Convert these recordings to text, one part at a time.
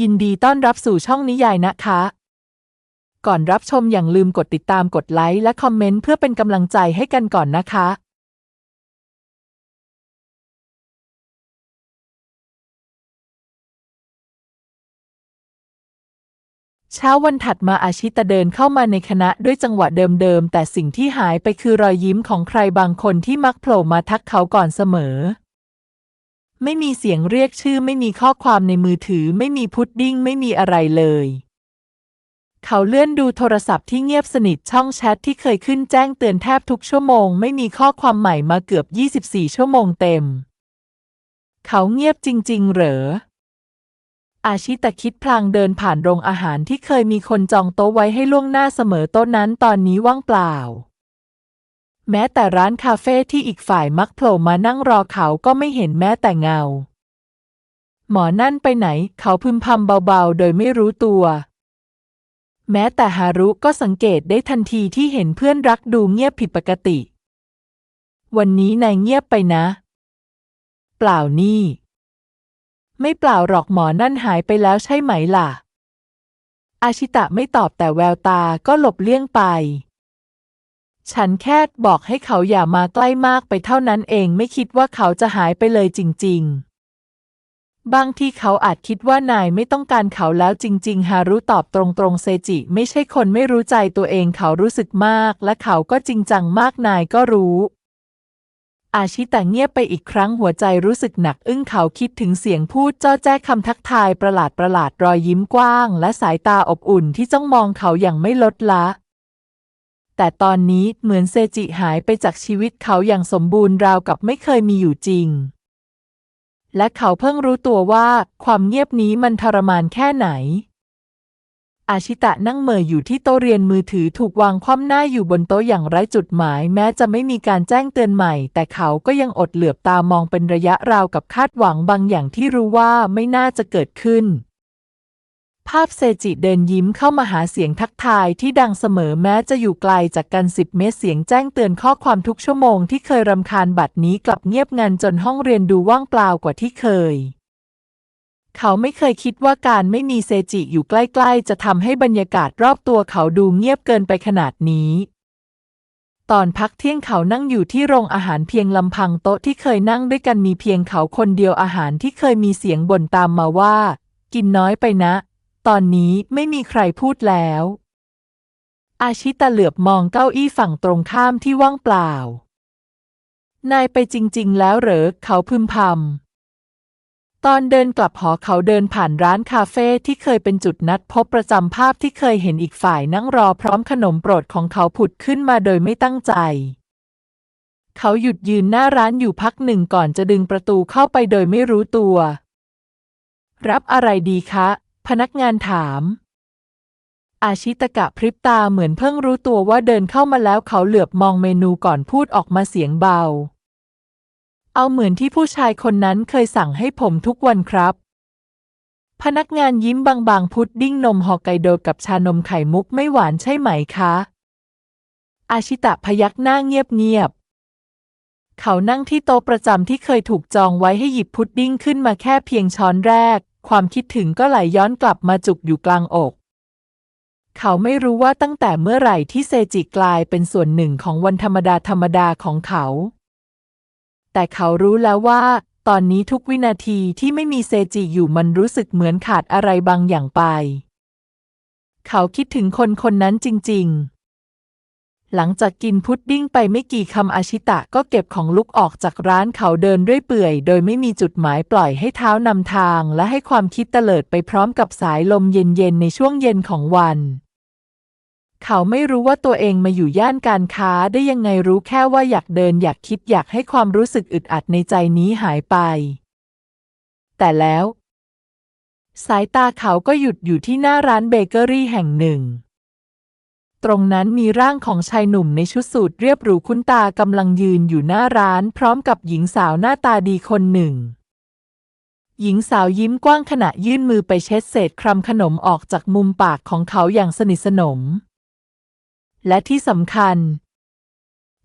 ยินดีต้อนรับสู่ช่องนิยายนะคะ ก่อนรับชมอย่างลืมกดติดตามกดไลค์และคอมเมนต์เพื่อเป็นกำลังใจให้กันก่อนนะคะ เช้าวันถัดมาอาชิตะเดินเข้ามาในคณะด้วยจังหวะเดิมๆ แต่สิ่งที่หายไปคือรอยยิ้มของใครบางคนที่มักโผล่มาทักเขาก่อนเสมอ ไม่มีเสียงเรียกชื่อ ไม่มีข้อความในมือถือ ไม่มีพุดดิ้ง ไม่มีอะไรเลย เขาเลื่อนดูโทรศัพท์ที่เงียบสนิทช่องแชทที่เคยขึ้นแจ้งเตือนแทบทุกชั่วโมง ไม่มีข้อความใหม่มาเกือบ 24 ชั่วโมงเต็ม เขาเงียบจริง ๆ เหรอ อาชิตะคิดพลางเดินผ่านโรงอาหารที่เคยมีคนจองโต๊ะไว้ให้ล่วงหน้าเสมอโต๊ะนั้นตอนนี้ว่างเปล่า แม้แต่ร้านคาเฟ่ที่อีกฝ่ายมักโผล่มานั่งรอเขาก็ไม่เห็นแม้แต่เงา หมอนั่นไปไหน เขาพึมพำเบาๆ โดยไม่รู้ตัว แม้แต่ฮารุก็สังเกตได้ทันทีที่เห็นเพื่อนรักดูเงียบผิดปกติ วันนี้นายเงียบไปนะ เปล่านี่ ไม่เปล่าหรอกหมอนั่นหายไปแล้วใช่ไหมล่ะอาชิตะไม่ตอบแต่แววตาก็หลบเลี่ยงไป ฉันแค่บอกให้เขาอย่ามาใกล้มากไปเท่านั้นเองไม่คิดว่าเขาจะหายไปเลยจริง ๆ บางที่เขาอาจคิดว่านายไม่ต้องการเขาแล้วจริง ๆ ฮารุตอบตรงๆ เซจิ ไม่ใช่คนไม่รู้ใจตัวเองเขารู้สึกมาก และเขาก็จริงจังมากนายก็รู้ อาชิตะเงียบไปอีกครั้งหัวใจรู้สึกหนักอึ้งเขาคิดถึงเสียงพูดจ้อแจ้คำทักทายประหลาดประหลาดรอยยิ้มกว้าง และสายตาอบอุ่นที่จ้องมองเขาอย่างไม่ลดละ แต่ตอนนี้เหมือนเซจิหายไปจากชีวิตเขาอย่างสมบูรณ์ราวกับไม่เคยมีอยู่จริง และเขาเพิ่งรู้ตัวว่าความเงียบนี้มันทรมานแค่ไหน อาชิตะนั่งเม่ออยู่ที่โต๊ะเรียนมือถือถูกวางคว่ำหน้าอยู่บนโต๊ะอย่างไร้จุดหมาย แม้จะไม่มีการแจ้งเตือนใหม่ แต่เขาก็ยังอดเหลือบตามองเป็นระยะราวกับคาดหวังบางอย่างที่รู้ว่าไม่น่าจะเกิดขึ้น ภาพเซจิเดินยิ้มเข้ามาหาเสียงทักทายที่ดังเสมอแม้จะอยู่ไกลจากกันสิบเมตรเสียงแจ้งเตือนข้อความทุกชั่วโมงที่เคยรำคาญบัดนี้กลับเงียบงันจนห้องเรียนดูว่างเปล่ากว่าที่เคย เขาไม่เคยคิดว่าการไม่มีเซจิอยู่ใกล้ๆ จะทำให้บรรยากาศรอบตัวเขาดูเงียบเกินไปขนาดนี้ตอนพักเที่ยงเขานั่งอยู่ที่โรงอาหารเพียงลำพังโต๊ะที่เคยนั่งด้วยกันมีเพียงเขาคนเดียวอาหารที่เคยมีเสียงบ่นตามมาว่า กินน้อยไปนะ ตอนนี้ไม่มีใครพูดแล้ว อาชิตะเหลือบมองเก้าอี้ฝั่งตรงข้ามที่ว่างเปล่า นายไปจริง ๆ แล้วเหรอ เขาพึมพำ ตอนเดินกลับหอเขาเดินผ่านร้านคาเฟ่ที่เคยเป็นจุดนัดพบประจำภาพที่เคยเห็นอีกฝ่ายนั่งรอพร้อมขนมโปรดของเขาผุดขึ้นมาโดยไม่ตั้งใจเขาหยุดยืนหน้าร้านอยู่พักหนึ่งก่อนจะดึงประตูเข้าไปโดยไม่รู้ตัว รับอะไรดีคะ พนักงานถาม อาชิตกะพริบตาเหมือนเพิ่งรู้ตัวว่าเดินเข้ามาแล้วเขาเหลือบมองเมนูก่อนพูดออกมาเสียงเบา เอาเหมือนที่ผู้ชายคนนั้นเคยสั่งให้ผมทุกวันครับ พนักงานยิ้มบางๆ พุดดิ้งนมฮอกไกโดกับชานมไข่มุกไม่หวานใช่ไหมคะ อาชิตะพยักหน้าเงียบๆเขานั่งที่โต๊ะประจำที่เคยถูกจองไว้ให้หยิบพุดดิ้งขึ้นมาแค่เพียงช้อนแรก ความคิดถึงก็ไหลย้อนกลับมาจุกอยู่กลางอก เขาไม่รู้ว่าตั้งแต่เมื่อไหร่ที่เซจิกลายเป็นส่วนหนึ่งของวันธรรมดาธรรมดาของเขา แต่เขารู้แล้วว่า ตอนนี้ทุกวินาทีที่ไม่มีเซจิอยู่มันรู้สึกเหมือนขาดอะไรบางอย่างไป เขาคิดถึงคนคนนั้นจริง ๆ หลังจากกินพุดดิ้งไปไม่กี่คำอาชิตะก็เก็บของลุกออกจากร้านเขาเดินด้วยเปื่อย โดยไม่มีจุดหมายปล่อยให้เท้านำทาง และให้ความคิดเตลิดไปพร้อมกับสายลมเย็นๆในช่วงเย็นของวัน เขาไม่รู้ว่าตัวเองมาอยู่ย่านการค้าได้ยังไงรู้แค่ว่าอยากเดินอยากคิดอยากให้ความรู้สึกอึดอัดในใจนี้หายไป แต่แล้ว สายตาเขาก็หยุดอยู่ที่หน้าร้านเบเกอรี่แห่งหนึ่ง ตรงนั้นมีร่างของชายหนุ่มในชุดสูทเรียบหรูคุ้นตากำลังยืนอยู่หน้าร้านพร้อมกับหญิงสาวหน้าตาดีคนหนึ่ง หญิงสาวยิ้มกว้างขณะยื่นมือไปเช็ดเศษครำขนมออกจากมุมปากของเขาอย่างสนิทสนม และที่สำคัญ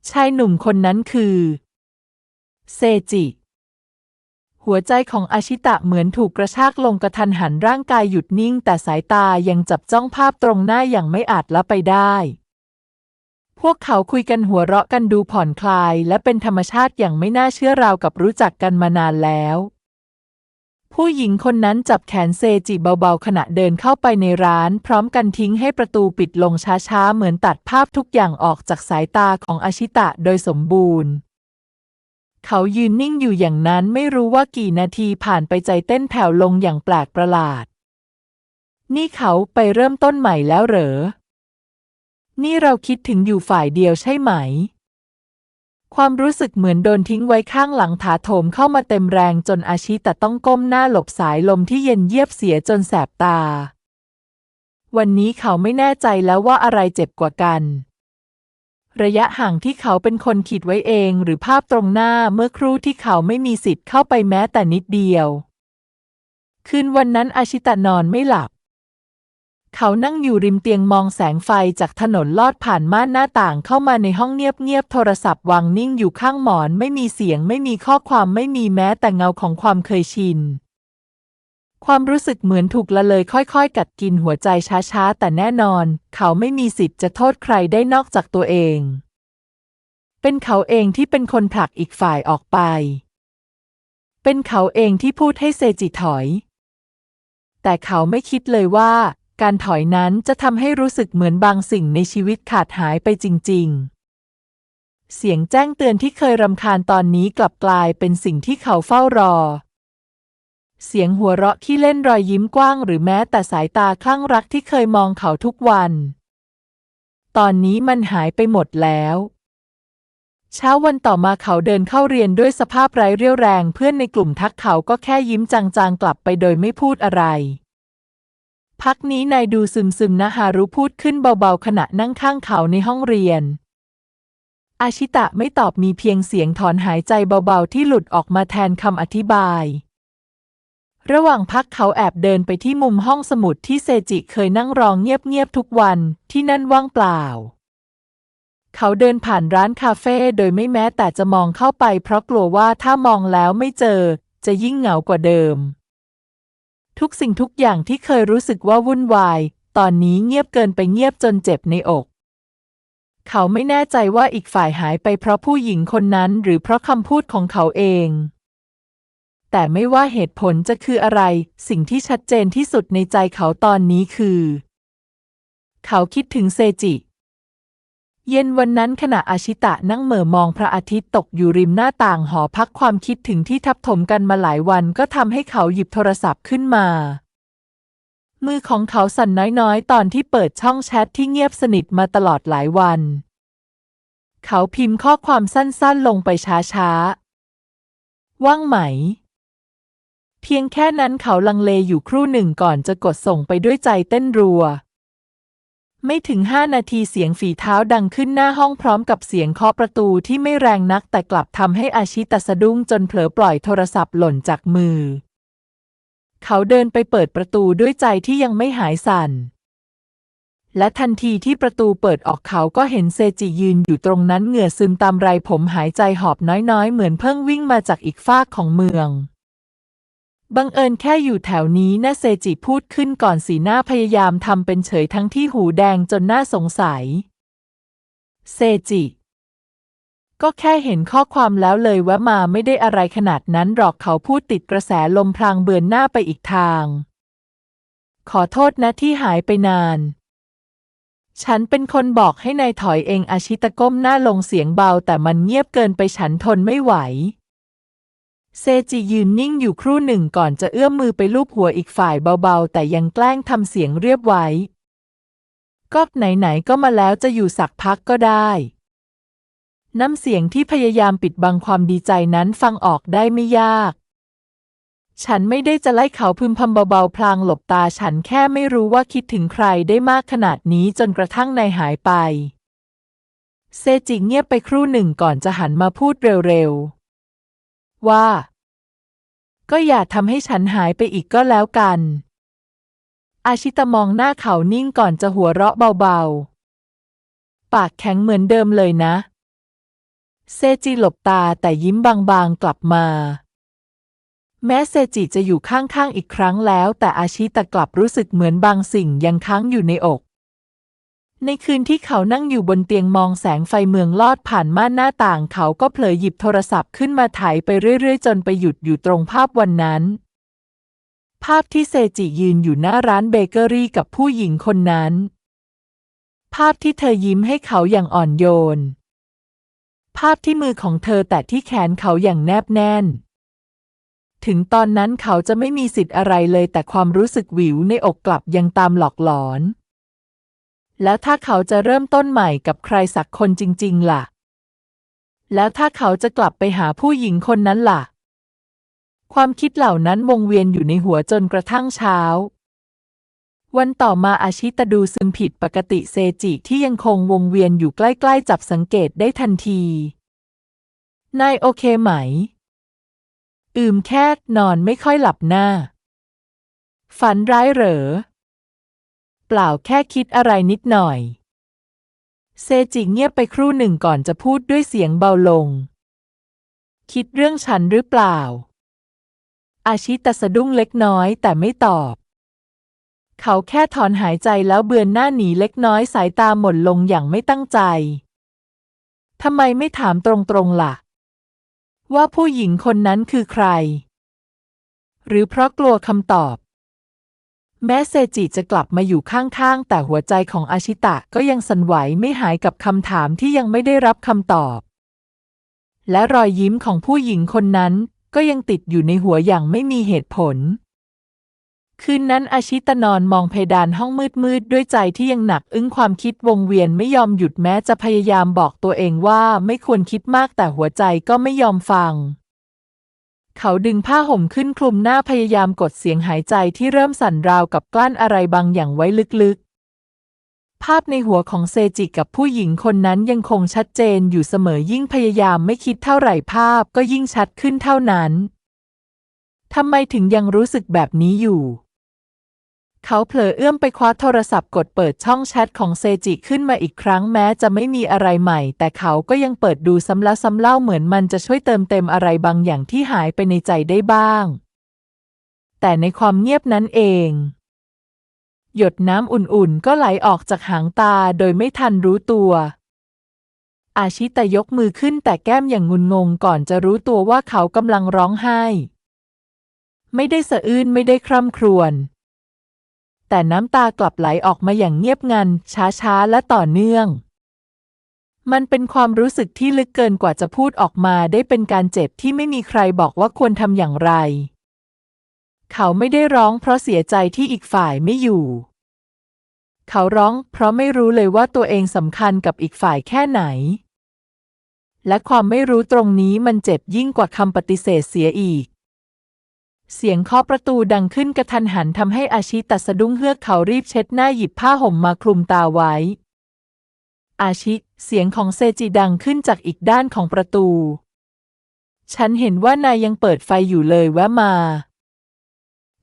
ชายหนุ่มคนนั้นคือ เซจิ หัวใจของอาชิตะเหมือนถูกกระชากลงกระทันหันร่างกายหยุดนิ่ง แต่สายตายังจับจ้องภาพตรงหน้าอย่างไม่อาจละไปได้ พวกเขาคุยกันหัวเราะกันดูผ่อนคลายและเป็นธรรมชาติอย่างไม่น่าเชื่อราวกับรู้จักกันมานานแล้ว ผู้หญิงคนนั้นจับแขนเซจิเบาๆ ขณะเดินเข้าไปในร้าน พร้อมกันทิ้งให้ประตูปิดลงช้าๆ เหมือนตัดภาพทุกอย่างออกจากสายตาของอาชิตะโดยสมบูรณ์ เขายืนนิ่งอยู่อย่างนั้นไม่รู้ว่ากี่นาทีผ่านไปใจเต้นแผ่วลงอย่างแปลกประหลาด นี่เขาไปเริ่มต้นใหม่แล้วเหรอ นี่เราคิดถึงอยู่ฝ่ายเดียวใช่ไหม ความรู้สึกเหมือนโดนทิ้งไว้ข้างหลังถาโถมเข้ามาเต็มแรงจนอาชิตะต้องก้มหน้าหลบสายลมที่เย็นเยียบเสียจนแสบตา วันนี้เขาไม่แน่ใจแล้วว่าอะไรเจ็บกว่ากัน ระยะห่างที่เขาเป็นคนขีดไว้เองหรือภาพตรงหน้าเมื่อครู่ที่เขาไม่มีสิทธิ์เข้าไปแม้แต่นิดเดียว คืนวันนั้นอาชิตะนอนไม่หลับ เขานั่งอยู่ริมเตียงมองแสงไฟจากถนนลอดผ่านม่านหน้าต่างเข้ามาในห้องเงียบๆโทรศัพท์วางนิ่งอยู่ข้างหมอนไม่มีเสียงไม่มีข้อความไม่มีแม้แต่เงาของความเคยชิน ความรู้สึกเหมือนถูกละเลยค่อยๆ กัดกินหัวใจช้าๆ แต่แน่นอน เขาไม่มีสิทธิ์จะโทษใครได้นอกจากตัวเอง เป็นเขาเองที่เป็นคนผลักอีกฝ่ายออกไป เป็นเขาเองที่พูดให้เซจิถอย แต่เขาไม่คิดเลยว่า การถอยนั้นจะทำให้รู้สึกเหมือนบางสิ่งในชีวิตขาดหายไปจริง ๆเสียงแจ้งเตือนที่เคยรำคาญตอนนี้กลับกลายเป็นสิ่งที่เขาเฝ้ารอ เสียงหัวเราะที่เล่นรอยยิ้มกว้างหรือแม้แต่สายตาคลั่งรักที่เคยมองเขาทุกวัน ตอนนี้มันหายไปหมดแล้ว เช้าวันต่อมาเขาเดินเข้าเรียนด้วยสภาพไร้เรี่ยวแรงเพื่อนในกลุ่มทักเขาก็แค่ยิ้มจางๆกลับไปโดยไม่พูดอะไร พักนี้นายดูซึมๆนะฮารุพูดขึ้นเบาๆขณะนั่งข้างเขาในห้องเรียนอาชิตะไม่ตอบมีเพียงเสียงถอนหายใจเบาๆที่หลุดออกมาแทนคำอธิบาย ระหว่างพักเขาแอบเดินไปที่มุมห้องสมุดที่เซจิเคยนั่งรองเงียบๆทุกวันที่นั่นว่างเปล่า เขาเดินผ่านร้านคาเฟ่โดยไม่แม้แต่จะมองเข้าไป เพราะกลัวว่าถ้ามองแล้วไม่เจอ จะยิ่งเหงากว่าเดิม ทุกสิ่งทุกอย่างที่เคยรู้สึกว่าวุ่นวาย ตอนนี้เงียบเกินไปเงียบจนเจ็บในอก เขาไม่แน่ใจว่าอีกฝ่ายหายไปเพราะผู้หญิงคนนั้นหรือเพราะคำพูดของเขาเอง แต่ไม่ว่าเหตุผลจะคืออะไร สิ่งที่ชัดเจนที่สุดในใจเขาตอนนี้คือ เขาคิดถึงเซจิ เย็นวันนั้นขณะอาชิตะนั่งเหม่อมองพระอาทิตย์ตกอยู่ริมหน้าต่างหอพักความคิดถึงที่ทับถมกันมาหลายวันก็ทำให้เขาหยิบโทรศัพท์ขึ้นมา มือของเขาสั่นน้อยๆ ตอนที่เปิดช่องแชทที่เงียบสนิทมาตลอดหลายวัน เขาพิมพ์ข้อความสั้นๆลงไปช้าๆว่างไหม เพียงแค่นั้นเขาลังเลอยู่ครู่หนึ่งก่อนจะกดส่งไปด้วยใจเต้นรัว ไม่ถึงห้านาทีเสียงฝีเท้าดังขึ้นหน้าห้องพร้อมกับเสียงเคาะประตูที่ไม่แรงนักแต่กลับทำให้อาชิตะสะดุ้งจนเผลอปล่อยโทรศัพท์หล่นจากมือ เขาเดินไปเปิดประตูด้วยใจที่ยังไม่หายสั่นและทันทีที่ประตูเปิดออกเขาก็เห็นเซจิยืนอยู่ตรงนั้นเหงื่อซึมตามไรผมหายใจหอบน้อยๆ เหมือนเพิ่งวิ่งมาจากอีกฟากของเมือง บังเอิญแค่อยู่แถวนี้นะเซจิพูดขึ้นก่อนสีหน้าพยายามทำเป็นเฉยทั้งที่หูแดงจนน่าสงสัย เซจิ ก็แค่เห็นข้อความแล้วเลยว่ามาไม่ได้อะไรขนาดนั้นหรอกเขาพูดติดกระแสลมพลางเบือนหน้าไปอีกทาง ขอโทษนะที่หายไปนาน ฉันเป็นคนบอกให้นายถอยเองอาชิตะก้มหน้าลงเสียงเบาแต่มันเงียบเกินไปฉันทนไม่ไหว เซจิยืนนิ่งอยู่ครู่หนึ่งก่อนจะเอื้อมมือไปลูบหัวอีกฝ่ายเบาๆ แต่ยังแกล้งทำเสียงเรียบไว้ ก็ไหนๆก็มาแล้วจะอยู่สักพักก็ได้ น้ำเสียงที่พยายามปิดบังความดีใจนั้นฟังออกได้ไม่ยาก ฉันไม่ได้จะไล่เขาพึมพำเบาๆ พลางหลบตาฉันแค่ไม่รู้ว่าคิดถึงใครได้มากขนาดนี้จนกระทั่งนายหายไป เซจิเงียบไปครู่หนึ่งก่อนจะหันมาพูดเร็วๆ ว่า ก็อย่าทำให้ฉันหายไปอีกก็แล้วกัน อาชิตะมองหน้าเขานิ่งก่อนจะหัวเราะเบาๆ ปากแข็งเหมือนเดิมเลยนะ เซจิหลบตาแต่ยิ้มบางๆกลับมา แม้เซจิจะอยู่ข้างๆอีกครั้งแล้ว แต่อาชิตะกลับรู้สึกเหมือนบางสิ่งยังค้างอยู่ในอก ในคืนที่เขานั่งอยู่บนเตียงมองแสงไฟเมืองลอดผ่านม่านหน้าต่าง เขาก็เผลอหยิบโทรศัพท์ขึ้นมาถ่ายไปเรื่อยๆ จนไปหยุดอยู่ตรงภาพวันนั้น ภาพที่เซจิยืนอยู่หน้าร้านเบเกอรี่กับผู้หญิงคนนั้น ภาพที่เธอยิ้มให้เขาอย่างอ่อนโยน ภาพที่มือของเธอแตะที่แขนเขาอย่างแนบแน่น ถึงตอนนั้นเขาจะไม่มีสิทธิ์อะไรเลยแต่ความรู้สึกหวิวในอกกลับยังตามหลอกหลอน แล้วถ้าเขาจะเริ่มต้นใหม่กับใครสักคนจริง ๆ ล่ะ แล้วถ้าเขาจะกลับไปหาผู้หญิงคนนั้นล่ะ ความคิดเหล่านั้นวงเวียนอยู่ในหัวจนกระทั่งเช้า วันต่อมาอาชิตะดูซึมผิดปกติเซจิที่ยังคงวงเวียนอยู่ใกล้ ๆ จับสังเกตได้ทันทีนายโอเคไหม อืมแค่นอนไม่ค่อยหลับหน้า ฝันร้ายเหรอ ปล่าแค่คิดอะไรนิดหน่อย เซจิเงียบไปครู่หนึ่งก่อนจะพูดด้วยเสียงเบาลง คิดเรื่องฉันหรือเปล่า อาชิตะสะดุ้งเล็กน้อยแต่ไม่ตอบ เขาแค่ถอนหายใจแล้วเบือนหน้าหนีเล็กน้อยสายตาหม่นลงอย่างไม่ตั้งใจทำไมไม่ถามตรงๆล่ะ ว่าผู้หญิงคนนั้นคือใคร หรือเพราะกลัวคำตอบ แม้เซจิจะกลับมาอยู่ข้างๆ แต่หัวใจของอาชิตะก็ยังสั่นไหวไม่หายกับคำถามที่ยังไม่ได้รับคำตอบ และรอยยิ้มของผู้หญิงคนนั้นก็ยังติดอยู่ในหัวอย่างไม่มีเหตุผล คืนนั้นอาชิตะนอนมองเพดานห้องมืดๆ ด้วยใจที่ยังหนักอึ้งความคิดวงเวียนไม่ยอมหยุดแม้จะพยายามบอกตัวเองว่าไม่ควรคิดมากแต่หัวใจก็ไม่ยอมฟัง เขาดึงผ้าห่มขึ้นคลุมหน้าพยายามกดเสียงหายใจที่เริ่มสั่นราวกับกลั้นอะไรบางอย่างไว้ลึกๆ ภาพในหัวของเซจิกับผู้หญิงคนนั้นยังคงชัดเจนอยู่เสมอยิ่งพยายามไม่คิดเท่าไหร่ภาพก็ยิ่งชัดขึ้นเท่านั้น ทำไมถึงยังรู้สึกแบบนี้อยู่ เขาเผลอเอื้อมไปคว้าโทรศัพท์กดเปิดช่องแชทของเซจิขึ้นมาอีกครั้งแม้จะไม่มีอะไรใหม่ แต่เขาก็ยังเปิดดูซ้ำแล้วซ้ำเล่าเหมือนมันจะช่วยเติมเต็มอะไรบางอย่างที่หายไปในใจได้บ้าง แต่ในความเงียบนั้นเอง หยดน้ำอุ่นๆ ก็ไหลออกจากหางตาโดยไม่ทันรู้ตัว อาชิตะยกมือขึ้นแต่แก้มอย่างงุนงงก่อนจะรู้ตัวว่าเขากำลังร้องไห้ ไม่ได้สะอื้นไม่ได้คร่ำครวญ แต่น้ำตากลับไหลออกมาอย่างเงียบงัน ช้าๆ และต่อเนื่อง มันเป็นความรู้สึกที่ลึกเกินกว่าจะพูดออกมาได้เป็นการเจ็บที่ไม่มีใครบอกว่าควรทำอย่างไร เขาไม่ได้ร้องเพราะเสียใจที่อีกฝ่ายไม่อยู่ เขาร้องเพราะไม่รู้เลยว่าตัวเองสำคัญกับอีกฝ่ายแค่ไหน และความไม่รู้ตรงนี้มันเจ็บยิ่งกว่าคำปฏิเสธเสียอีก เสียงเคาะประตูดังขึ้นกระทันหันทำให้อาชิตะสะดุ้งเฮือกเขารีบเช็ดหน้าหยิบผ้าห่มมาคลุมตาไว้ อาชิ เสียงของเซจิดังขึ้นจากอีกด้านของประตู ฉันเห็นว่านายยังเปิดไฟอยู่เลยแวะมา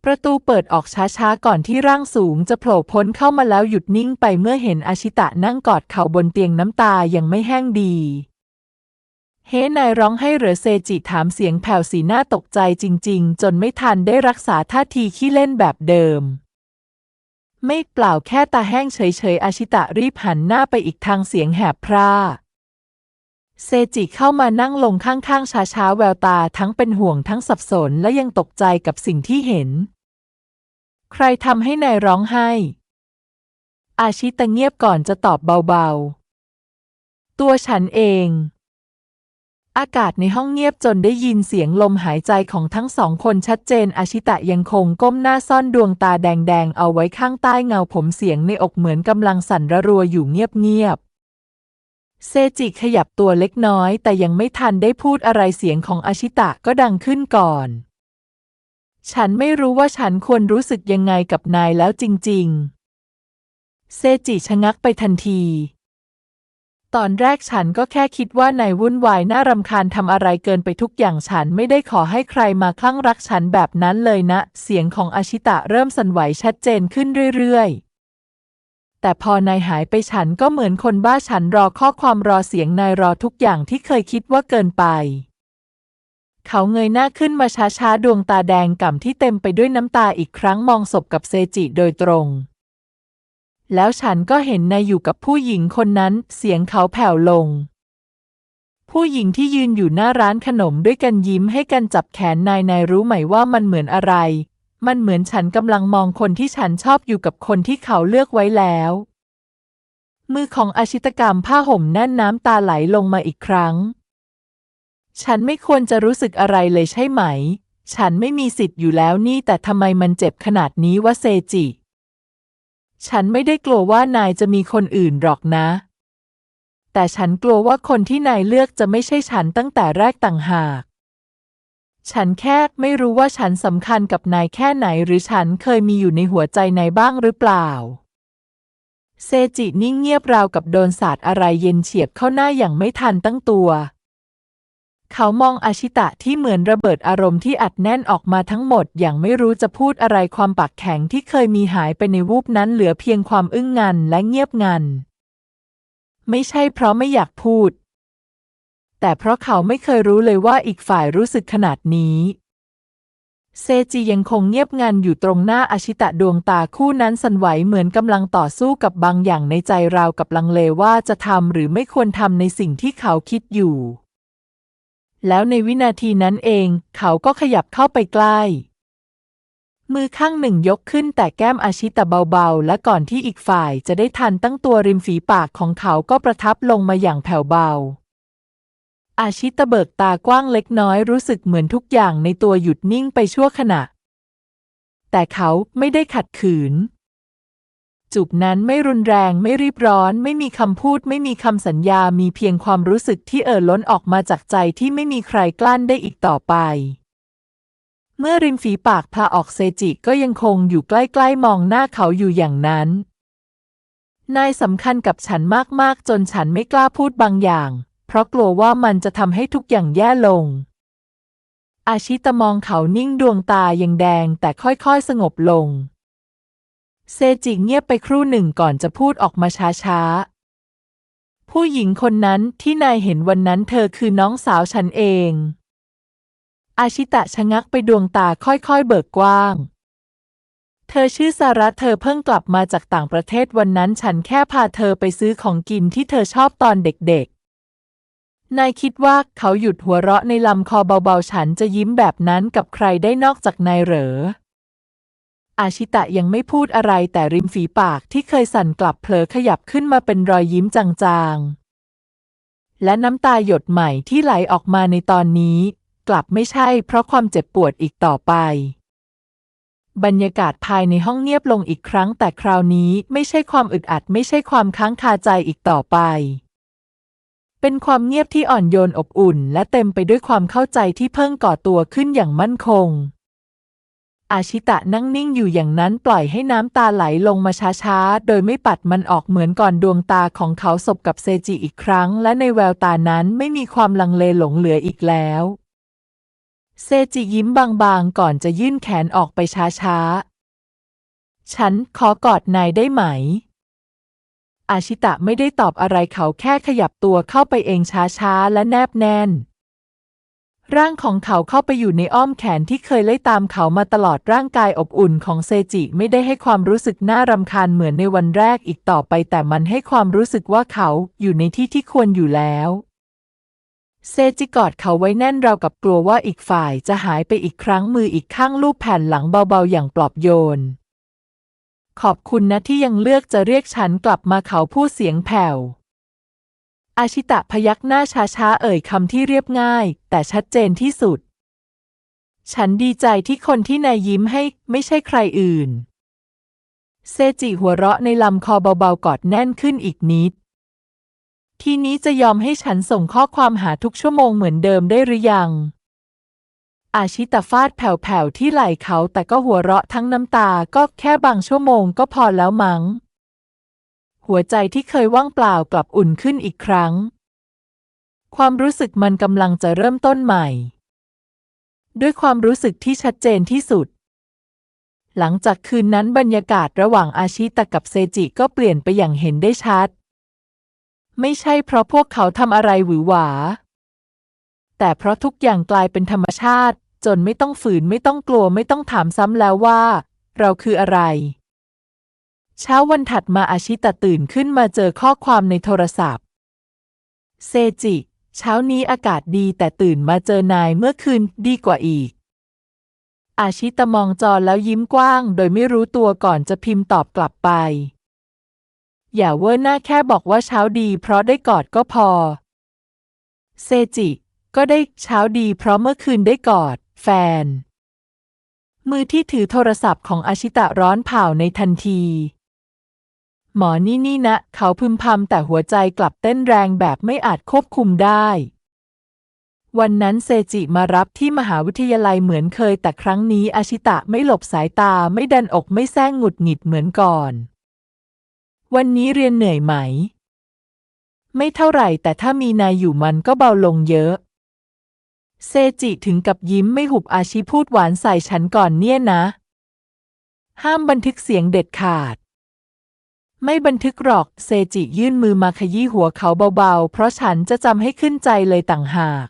ประตูเปิดออกช้าๆก่อนที่ร่างสูงจะโผล่พ้นเข้ามาแล้วหยุดนิ่งไปเมื่อเห็นอาชิตะนั่งกอดเข่าบนเตียงน้ำตายังไม่แห้งดี เฮ้นายร้องให้เหรือเซจิถามเสียงแผ่วสีหน้าตกใจจริง ๆ จนไม่ทันได้รักษาท่าทีขี้เล่นแบบเดิม ไม่เปล่าแค่ตาแห้งเฉยๆ อาชิตะรีบหันหน้าไปอีกทางเสียงแหบพร่า เซจิเข้ามานั่งลงข้างๆ ช้าๆ แววตาทั้งเป็นห่วงทั้งสับสนและยังตกใจกับสิ่งที่เห็น ใครทำให้นายร้องไห้ อาชิตะเงียบก่อนจะตอบเบาๆ ตัวฉันเอง อากาศในห้องเงียบจนได้ยินเสียงลมหายใจของทั้งสองคนชัดเจนอาชิตะยังคงก้มหน้าซ่อนดวงตาแดงๆ เอาไว้ข้างใต้เงาผมเสียงในอกเหมือนกำลังสั่นระรัวอยู่เงียบๆ เซจิขยับตัวเล็กน้อย แต่ยังไม่ทันได้พูดอะไรเสียงของอาชิตะก็ดังขึ้นก่อน ฉันไม่รู้ว่าฉันควรรู้สึกยังไงกับนายแล้วจริง ๆ เซจิชะงักไปทันที ตอนแรกฉันก็แค่คิดว่านายวุ่นวายน่ารำคาญทำอะไรเกินไปทุกอย่างฉันไม่ได้ขอให้ใครมาคลั่งรักฉันแบบนั้นเลยนะ เสียงของอาชิตะเริ่มสั่นไหวชัดเจนขึ้นเรื่อยๆ แต่พอนายหายไปฉันก็เหมือนคนบ้าฉันรอข้อความรอเสียงนายรอทุกอย่างที่เคยคิดว่าเกินไป เขาเงยหน้าขึ้นมาช้าๆ ดวงตาแดงก่ำที่เต็มไปด้วยน้ำตาอีกครั้งมองศพกับเซจิโดยตรง แล้วฉันก็เห็นนายอยู่กับผู้หญิงคนนั้น เสียงเขาแผ่วลง ผู้หญิงที่ยืนอยู่หน้าร้านขนมด้วยกันยิ้มให้กันจับแขนนายนายรู้ไหมว่ามันเหมือนอะไร มันเหมือนฉันกำลังมองคนที่ฉันชอบอยู่กับคนที่เขาเลือกไว้แล้ว มือของอาชิตกรรมผ้าห่มแน่นน้ำตาไหลลงมาอีกครั้ง ฉันไม่ควรจะรู้สึกอะไรเลยใช่ไหม ฉันไม่มีสิทธิ์อยู่แล้วนี่แต่ทำไมมันเจ็บขนาดนี้วะเซจิ ฉันไม่ได้กลัวว่านายจะมีคนอื่นหรอกนะ แต่ฉันกลัวว่าคนที่นายเลือกจะไม่ใช่ฉันตั้งแต่แรกต่างหาก ฉันแค่ไม่รู้ว่าฉันสำคัญกับนายแค่ไหนหรือฉันเคยมีอยู่ในหัวใจนายบ้างหรือเปล่า เซจินิ่งเงียบราวกับโดนสาดอะไรเย็นเฉียบเข้าหน้าอย่างไม่ทันตั้งตัว เขามองอาชิตะที่เหมือนระเบิดอารมณ์ที่อัดแน่นออกมาทั้งหมด อย่างไม่รู้จะพูดอะไรความปากแข็งที่เคยมีหายไปในวูบนั้นเหลือเพียงความอึ้งงันและเงียบงัน ไม่ใช่เพราะไม่อยากพูด แต่เพราะเขาไม่เคยรู้เลยว่าอีกฝ่ายรู้สึกขนาดนี้ เซจิยังคงเงียบงันอยู่ตรงหน้าอาชิตะดวงตาคู่นั้นสั่นไหวเหมือนกำลังต่อสู้กับบางอย่างในใจราวกับลังเลว่าจะทำหรือไม่ควรทำในสิ่งที่เขาคิดอยู่ แล้วในวินาทีนั้นเอง เขาก็ขยับเข้าไปใกล้ มือข้างหนึ่งยกขึ้นแต่แก้มอาชิตะเบาๆ และก่อนที่อีกฝ่ายจะได้ทันตั้งตัวริมฝีปากของเขาก็ประทับลงมาอย่างแผ่วเบา อาชิตะเบิกตากว้างเล็กน้อยรู้สึกเหมือนทุกอย่างในตัวหยุดนิ่งไปชั่วขณะ แต่เขาไม่ได้ขัดขืน จูบนั้นไม่รุนแรงไม่รีบร้อน ไม่มีคำพูด ไม่มีคำสัญญา มีเพียงความรู้สึกที่เอ่อล้นออกมาจากใจที่ไม่มีใครกลั้นได้อีกต่อไป เมื่อริมฝีปากพาออกเซจิก็ยังคงอยู่ใกล้ๆมองหน้าเขาอยู่อย่างนั้น นายสำคัญกับฉันมากๆ จนฉันไม่กล้าพูดบางอย่าง เพราะกลัวว่ามันจะทำให้ทุกอย่างแย่ลง อาชิตะมองเขานิ่งดวงตายังแดงแต่ค่อยๆสงบลง เซจิเงียบไปครู่หนึ่งก่อนจะพูดออกมาช้าๆ ผู้หญิงคนนั้นที่นายเห็นวันนั้นเธอคือน้องสาวฉันเอง อาชิตะชะงักไปดวงตาค่อยๆเบิกกว้าง เธอชื่อสาระเธอเพิ่งกลับมาจากต่างประเทศวันนั้นฉันแค่พาเธอไปซื้อของกินที่เธอชอบตอนเด็กๆ นายคิดว่าเขาหยุดหัวเราะในลำคอเบาๆ ฉันจะยิ้มแบบนั้นกับใครได้นอกจากนายเหรอ อาชิตะยังไม่พูดอะไรแต่ริมฝีปากที่เคยสั่นกลับเผลอขยับขึ้นมาเป็นรอยยิ้มจางๆ และน้ำตาหยดใหม่ที่ไหลออกมาในตอนนี้ กลับไม่ใช่เพราะความเจ็บปวดอีกต่อไป บรรยากาศภายในห้องเงียบลงอีกครั้งแต่คราวนี้ไม่ใช่ความอึดอัดไม่ใช่ความค้างคาใจอีกต่อไป เป็นความเงียบที่อ่อนโยนอบอุ่น และเต็มไปด้วยความเข้าใจที่เพิ่งก่อตัวขึ้นอย่างมั่นคง อาชิตะนั่งนิ่งอยู่อย่างนั้นปล่อยให้น้ำตาไหลลงมาช้าๆ โดยไม่ปัดมันออกเหมือนก่อนดวงตาของเขาสบกับเซจิอีกครั้ง และในแววตานั้นไม่มีความลังเลหลงเหลืออีกแล้ว เซจิยิ้มบางๆ ก่อนจะยื่นแขนออกไปช้าๆ ฉันขอกอดนายได้ไหม อาชิตะไม่ได้ตอบอะไรเขาแค่ขยับตัวเข้าไปเองช้าๆ และแนบแน่น ร่างของเขาเข้าไปอยู่ในอ้อมแขนที่เคยไล่ตามเขามาตลอดร่างกายอบอุ่นของเซจิไม่ได้ให้ความรู้สึกน่ารำคาญเหมือนในวันแรกอีกต่อไป แต่มันให้ความรู้สึกว่าเขาอยู่ในที่ที่ควรอยู่แล้วเซจิกอดเขาไว้แน่นราวกับกลัวว่าอีกฝ่ายจะหายไปอีกครั้งมืออีกข้างลูบแผ่นหลังเบาๆ อย่างปลอบโยน ขอบคุณนะที่ยังเลือกจะเรียกฉันกลับมาเขาพูดเสียงแผ่ว อาชิตะพยักหน้าช้าๆ เอ่ยคำที่เรียบง่าย แต่ชัดเจนที่สุด ฉันดีใจที่คนที่นายยิ้มให้ไม่ใช่ใครอื่น เซจิหัวเราะในลำคอเบาๆ กอดแน่นขึ้นอีกนิด ทีนี้จะยอมให้ฉันส่งข้อความหาทุกชั่วโมงเหมือนเดิมได้หรือยัง อาชิตะฟาดแผ่วๆ ที่ไหล่เขาแต่ก็หัวเราะทั้งน้ำตาก็แค่บางชั่วโมงก็พอแล้วมั้ง หัวใจที่เคยว่างเปล่ากลับอุ่นขึ้นอีกครั้ง ความรู้สึกมันกำลังจะเริ่มต้นใหม่ ด้วยความรู้สึกที่ชัดเจนที่สุด หลังจากคืนนั้นบรรยากาศระหว่างอาชิตะกับเซจิก็เปลี่ยนไปอย่างเห็นได้ชัด ไม่ใช่เพราะพวกเขาทำอะไรหวือหวา แต่เพราะทุกอย่างกลายเป็นธรรมชาติ จนไม่ต้องฝืนไม่ต้องกลัวไม่ต้องถามซ้ำแล้วว่า เราคืออะไร เช้าวันถัดมาอาชิตะตื่นขึ้นมาเจอข้อความในโทรศัพท์ เซจิ เช้านี้อากาศดีแต่ตื่นมาเจอนายเมื่อคืนดีกว่าอีก อาชิตะมองจอแล้วยิ้มกว้าง โดยไม่รู้ตัวก่อนจะพิมพ์ตอบกลับไป อย่าเวอร์หน้าแค่บอกว่าเช้าดี เพราะได้กอดก็พอ เซจิ ก็ได้เช้าดี เพราะเมื่อคืนได้กอด แฟน มือที่ถือโทรศัพท์ของอาชิตะร้อนเผาในทันที หมอนี่นี่นะ เขาพึมพำแต่หัวใจกลับเต้นแรงแบบไม่อาจควบคุมได้ วันนั้นเซจิมารับที่มหาวิทยาลัยเหมือนเคย แต่ครั้งนี้อาชิตะไม่หลบสายตาไม่ดันอกไม่แซงหงุดหงิดเหมือนก่อน วันนี้เรียนเหนื่อยไหม ไม่เท่าไหร่แต่ถ้ามีนายอยู่มันก็เบาลงเยอะเซจิถึงกับยิ้มไม่หุบอาชิพูดหวานใส่ฉันก่อนเนี่ยนะ ห้ามบันทึกเสียงเด็ดขาด ไม่บันทึกหรอก เซจิยื่นมือมาขยี้หัวเขาเบาๆ เพราะฉันจะจำให้ขึ้นใจเลยต่างหาก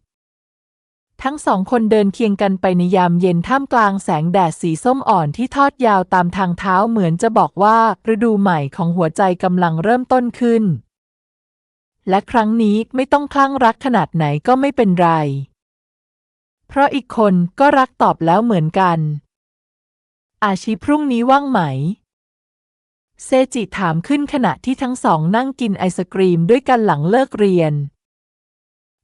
ทั้งสองคนเดินเคียงกันไปในยามเย็นท่ามกลางแสงแดดสีส้มอ่อนที่ทอดยาวตามทางเท้าเหมือนจะบอกว่า ฤดูใหม่ของหัวใจกำลังเริ่มต้นขึ้น และครั้งนี้ไม่ต้องคลั่งรักขนาดไหนก็ไม่เป็นไร เพราะอีกคนก็รักตอบแล้วเหมือนกัน อาชีพรุ่งนี้ว่างไหม เซจิถามขึ้นขณะที่ทั้งสองนั่งกินไอศกรีมด้วยกันหลังเลิกเรียน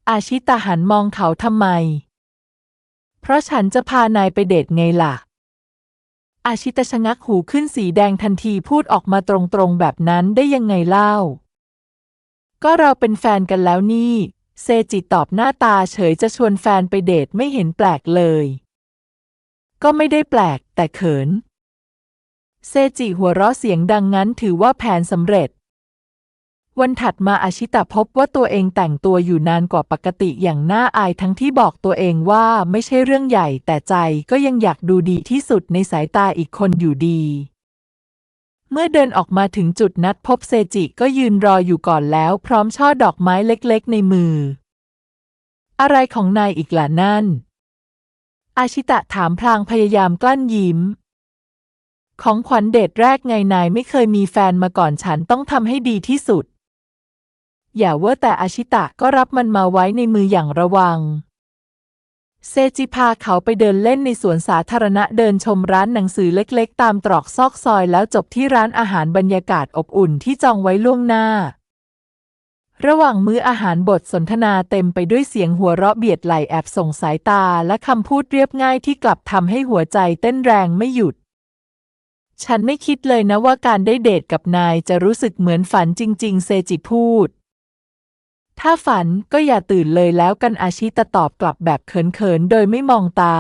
อาชิตาหันมองเขาทำไม เพราะฉันจะพานายไปเดทไงล่ะ อาชิตาชะงักหูขึ้นสีแดงทันทีพูดออกมาตรงๆแบบนั้นได้ยังไงเล่า ก็เราเป็นแฟนกันแล้วนี่ เซจิตอบหน้าตาเฉยจะชวนแฟนไปเดทไม่เห็นแปลกเลย ก็ไม่ได้แปลกแต่เขิน เซจิหัวเราะเสียงดังงั้นถือว่าแผนสำเร็จ วันถัดมาอาชิตะพบว่าตัวเองแต่งตัวอยู่นานกว่าปกติอย่างน่าอายทั้งที่บอกตัวเองว่าไม่ใช่เรื่องใหญ่ แต่ใจก็ยังอยากดูดีที่สุดในสายตาอีกคนอยู่ดี เมื่อเดินออกมาถึงจุดนัดพบเซจิก็ยืนรออยู่ก่อนแล้ว พร้อมช่อดอกไม้เล็กๆ ในมือ อะไรของนายอีกล่ะนั่น อาชิตะถามพลางพยายามกลั้นยิ้ม ของขวัญเดทแรกไงนายไม่เคยมีแฟนมาก่อนฉันต้องทำให้ดีที่สุด อย่าเว่าแต่อาชิตะก็รับมันมาไว้ในมืออย่างระวัง เซจิพาเขาไปเดินเล่นในสวนสาธารณะเดินชมร้านหนังสือเล็กๆ ตามตรอกซอกซอยแล้วจบที่ร้านอาหารบรรยากาศอบอุ่นที่จองไว้ล่วงหน้า ระหว่างมื้ออาหารบทสนทนาเต็มไปด้วยเสียงหัวเราะเบียดไหลแอบส่งสายตาและคำพูดเรียบง่ายที่กลับทำให้หัวใจเต้นแรงไม่หยุด ฉันไม่คิดเลยนะว่าการได้เดทกับนายจะรู้สึกเหมือนฝันจริง ๆ เซจิพูด ถ้าฝันก็อย่าตื่นเลยแล้วกันอาชิตะตอบกลับแบบเขิน ๆ โดยไม่มองตา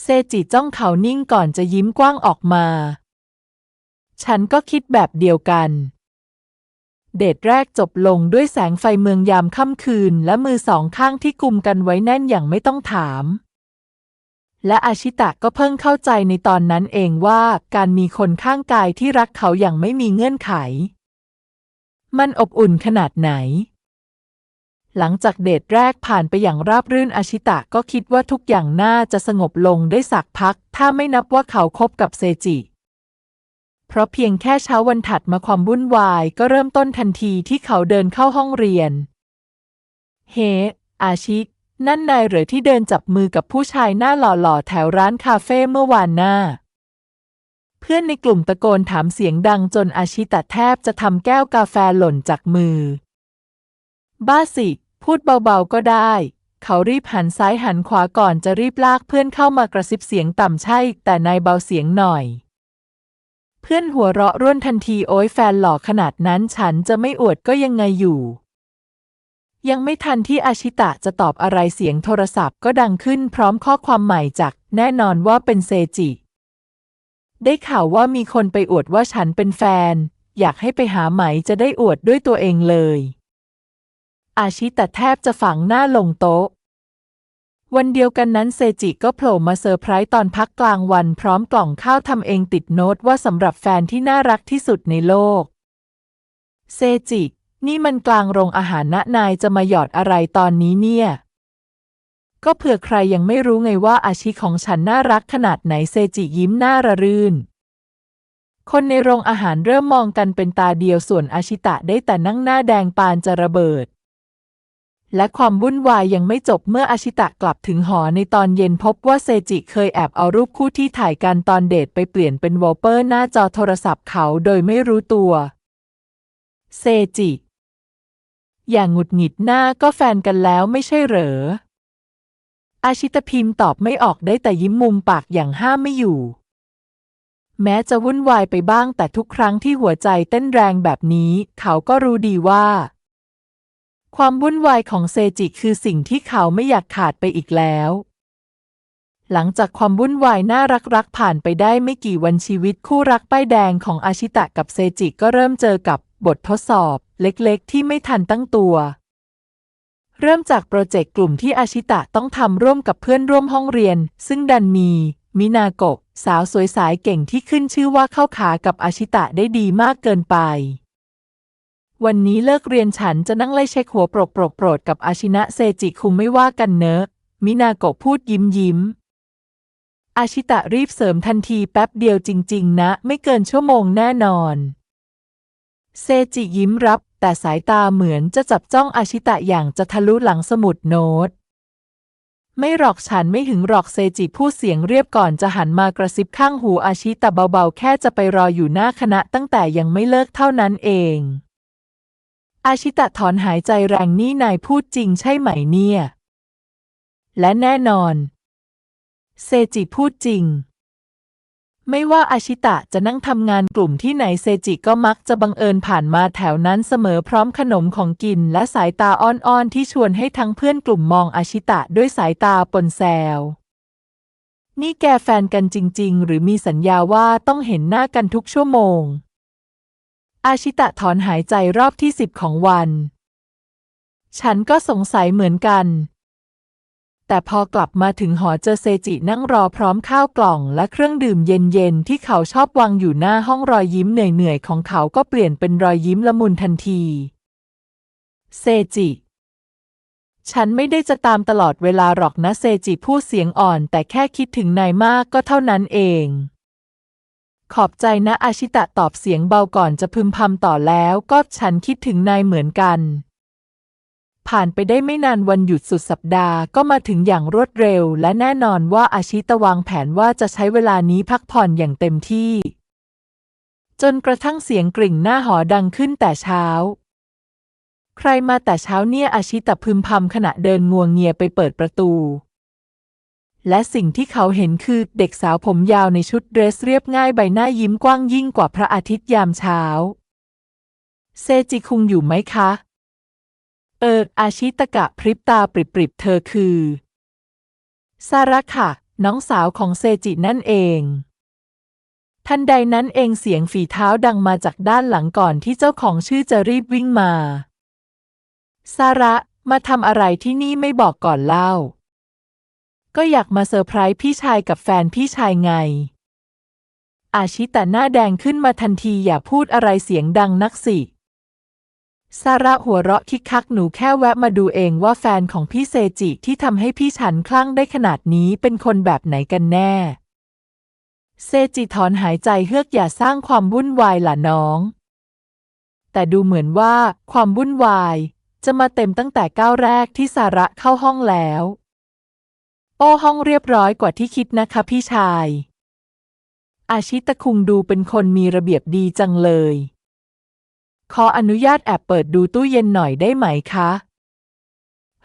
เซจิจ้องเขานิ่งก่อนจะยิ้มกว้างออกมา ฉันก็คิดแบบเดียวกัน เดทแรกจบลงด้วยแสงไฟเมืองยามค่ำคืน และมือสองข้างที่กุมกันไว้แน่นอย่างไม่ต้องถาม และอาชิตะก็เพิ่งเข้าใจในตอนนั้นเองว่าการมีคนข้างกายที่รักเขาอย่างไม่มีเงื่อนไข มันอบอุ่นขนาดไหน หลังจากเดทแรกผ่านไปอย่างราบรื่นอาชิตะก็คิดว่าทุกอย่างน่าจะสงบลงได้สักพัก ถ้าไม่นับว่าเขาคบกับเซจิ เพราะเพียงแค่เช้าวันถัดมาความวุ่นวายก็เริ่มต้นทันทีที่เขาเดินเข้าห้องเรียน เฮอาชิ นั่นนายเหรอที่เดินจับมือกับผู้ชายหน้าหล่อๆ แถวร้านคาเฟ่เมื่อวานหน้า เพื่อนในกลุ่มตะโกนถามเสียงดังจนอาชิตะแทบจะทำแก้วกาแฟหล่นจากมือ บ้าสิ พูดเบาๆก็ได้ เขารีบหันซ้ายหันขวาก่อนจะรีบลากเพื่อนเข้ามากระซิบเสียงต่ำใช่ แต่นายเบาเสียงหน่อย เพื่อนหัวเราะร่วนทันทีโอ้ยแฟนหล่อขนาดนั้นฉันจะไม่อวดก็ยังไงอยู่ ยังไม่ทันที่อาชิตะจะตอบอะไรเสียงโทรศัพท์ก็ดังขึ้นพร้อมข้อความใหม่จากแน่นอนว่าเป็นเซจิ ได้ข่าวว่ามีคนไปอวดว่าฉันเป็นแฟน อยากให้ไปหาไหมจะได้อวดด้วยตัวเองเลย อาชิตะแทบจะฝังหน้าลงโต๊ะ วันเดียวกันนั้นเซจิก็โผล่มาเซอร์ไพรส์ตอนพักกลางวันพร้อมกล่องข้าวทำเองติดโน้ตว่าสำหรับแฟนที่น่ารักที่สุดในโลก เซจิ นี่มันกลางโรงอาหารนะนายจะมาหยอดอะไรตอนนี้เนี่ย ก็เผื่อใครยังไม่รู้ไงว่าอาชีของฉันน่ารักขนาดไหนเซจิยิ้มหน้าระรื่น คนในโรงอาหารเริ่มมองกันเป็นตาเดียวส่วนอาชิตะได้แต่นั่งหน้าแดงปานจะระเบิด และความวุ่นวายยังไม่จบเมื่ออาชิตะกลับถึงหอในตอนเย็นพบว่าเซจิเคยแอบเอารูปคู่ที่ถ่ายกันตอนเดทไปเปลี่ยนเป็นวอลเปอร์หน้าจอโทรศัพท์เขาโดยไม่รู้ตัวเซจิ อย่างหงุดหงิดหน้าก็แฟนกันแล้วไม่ใช่เหรอ อาชิตพิมพ์ตอบไม่ออกได้แต่ยิ้มมุมปากอย่างห้ามไม่อยู่ แม้จะวุ่นวายไปบ้างแต่ทุกครั้งที่หัวใจเต้นแรงแบบนี้ เขาก็รู้ดีว่า ความวุ่นวายของเซจิคือสิ่งที่เขาไม่อยากขาดไปอีกแล้วหลังจากความวุ่นวายน่ารักๆผ่านไปได้ไม่กี่วันชีวิตคู่รักป้ายแดงของอาชิตะกับเซจิก็เริ่มเจอกับ บททดสอบเล็กๆ ที่ไม่ทันตั้งตัว เริ่มจากโปรเจกต์กลุ่มที่อาชิตะต้องทำร่วมกับเพื่อนร่วมห้องเรียน ซึ่งดันมี มินาโกะสาวสวยสายเก่งที่ขึ้นชื่อว่าเข้าขากับอาชิตะได้ดีมากเกินไป วันนี้เลิกเรียนฉันจะนั่งไล่เช็คหัวโปรกโปรกโปรดกับอาชินะเซจิคุงไม่ว่ากันเนอะ มินาโกะพูดยิ้มยิ้มอาชิตะรีบเสริมทันทีแป๊บเดียวจริง ๆ นะ ไม่เกินชั่วโมงแน่นอน เซจิยิ้มรับ แต่สายตาเหมือนจะจับจ้องอาชิตะอย่างจะทะลุหลังสมุดโน้ต ไม่หรอกฉันไม่หึงหรอกเซจิพูดเสียงเรียบก่อนจะหันมากระซิบข้างหูอาชิตะเบาๆ แค่จะไปรออยู่หน้าคณะตั้งแต่ยังไม่เลิกเท่านั้นเอง อาชิตะถอนหายใจแรงนี่นายพูดจริงใช่ไหมเนี่ย และแน่นอน เซจิพูดจริง ไม่ว่าอาชิตะจะนั่งทำงานกลุ่มที่ไหนเซจิก็มักจะบังเอิญผ่านมาแถวนั้นเสมอพร้อมขนมของกินและสายตาอ้อนๆ ที่ชวนให้ทั้งเพื่อนกลุ่มมองอาชิตะด้วยสายตาปนแซว นี่แกแฟนกันจริง ๆ หรือมีสัญญาว่าต้องเห็นหน้ากันทุกชั่วโมง อาชิตะถอนหายใจรอบที่สิบของวัน ฉันก็สงสัยเหมือนกัน แต่พอกลับมาถึงหอเจอเซจินั่งรอพร้อมข้าวกล่องและเครื่องดื่มเย็นๆ ที่เขาชอบวางอยู่หน้าห้องรอยยิ้มเหนื่อยๆ ของเขาก็เปลี่ยนเป็นรอยยิ้มละมุนทันที เซจิ ฉันไม่ได้จะตามตลอดเวลาหรอกนะเซจิพูดเสียงอ่อน แต่แค่คิดถึงนายมากก็เท่านั้นเอง ขอบใจนะอาชิตะตอบเสียงเบาก่อนจะพึมพำต่อแล้วก็ฉันคิดถึงนายเหมือนกัน ผ่านไปได้ไม่นานวันหยุดสุดสัปดาห์ก็มาถึงอย่างรวดเร็ว และแน่นอนว่าอาชิตะวางแผนว่าจะใช้เวลานี้พักผ่อนอย่างเต็มที่ จนกระทั่งเสียงกริ่งหน้าหอดังขึ้นแต่เช้า ใครมาแต่เช้าเนี่ยอาชิตะพึมพำขณะเดินงวงเงียไปเปิดประตู และสิ่งที่เขาเห็นคือเด็กสาวผมยาวในชุดเดรสเรียบง่ายใบหน้ายิ้มกว้างยิ่งกว่าพระอาทิตย์ยามเช้า เซจิคุงอยู่ไหมคะ เอออาชิตกะพริบตาปริบๆเธอคือซาระค่ะ น้องสาวของเซจินั่นเอง ทันใดนั้นเองเสียงฝีเท้าดังมาจากด้านหลังก่อนที่เจ้าของชื่อจะรีบวิ่งมาซาระมาทำอะไรที่นี่ไม่บอกก่อนเล่า ก็อยากมาเซอร์ไพรส์พี่ชายกับแฟนพี่ชายไง อาชิตะหน้าแดงขึ้นมาทันทีอย่าพูดอะไรเสียงดังนักสิ ซาระหัวเราะคิกคักหนูแค่แวะมาดูเองว่าแฟนของพี่เซจิที่ทำให้พี่ฉันคลั่งได้ขนาดนี้เป็นคนแบบไหนกันแน่ เซจิถอนหายใจเฮือกอย่าสร้างความวุ่นวายล่ะน้อง แต่ดูเหมือนว่าความวุ่นวาย จะมาเต็มตั้งแต่ก้าวแรกที่ซาระเข้าห้องแล้ว โอ้ห้องเรียบร้อยกว่าที่คิดนะคะพี่ชาย อาชิตะคุงดูเป็นคนมีระเบียบดีจังเลย ขออนุญาตแอบเปิดดูตู้เย็นหน่อยได้ไหมคะ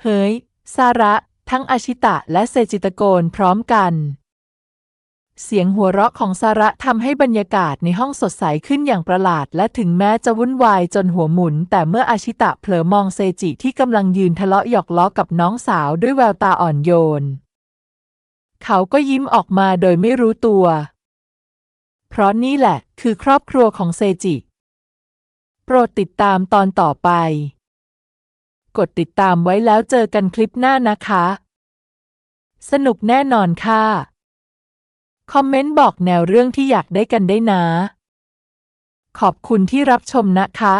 เฮ้ย ซาระ ทั้งอาชิตะและเซจิตะโกนพร้อมกัน เสียงหัวเราะของซาระทำให้บรรยากาศในห้องสดใสขึ้นอย่างประหลาด และถึงแม้จะวุ่นวายจนหัวหมุน แต่เมื่ออาชิตะเผลอมองเซจิที่กำลังยืนทะเลาะหยอกล้อกับน้องสาวด้วยแววตาอ่อนโยน เขาก็ยิ้มออกมาโดยไม่รู้ตัว เพราะนี่แหละ คือครอบครัวของเซจิ ปรดติดตามตอนต่อไป กดติดตามไว้แล้วเจอกันคลิปหน้านะคะ สนุกแน่นอนค่ะ คอมเมนต์บอกแนวเรื่องที่อยากได้กันได้นะ ขอบคุณที่รับชมนะคะ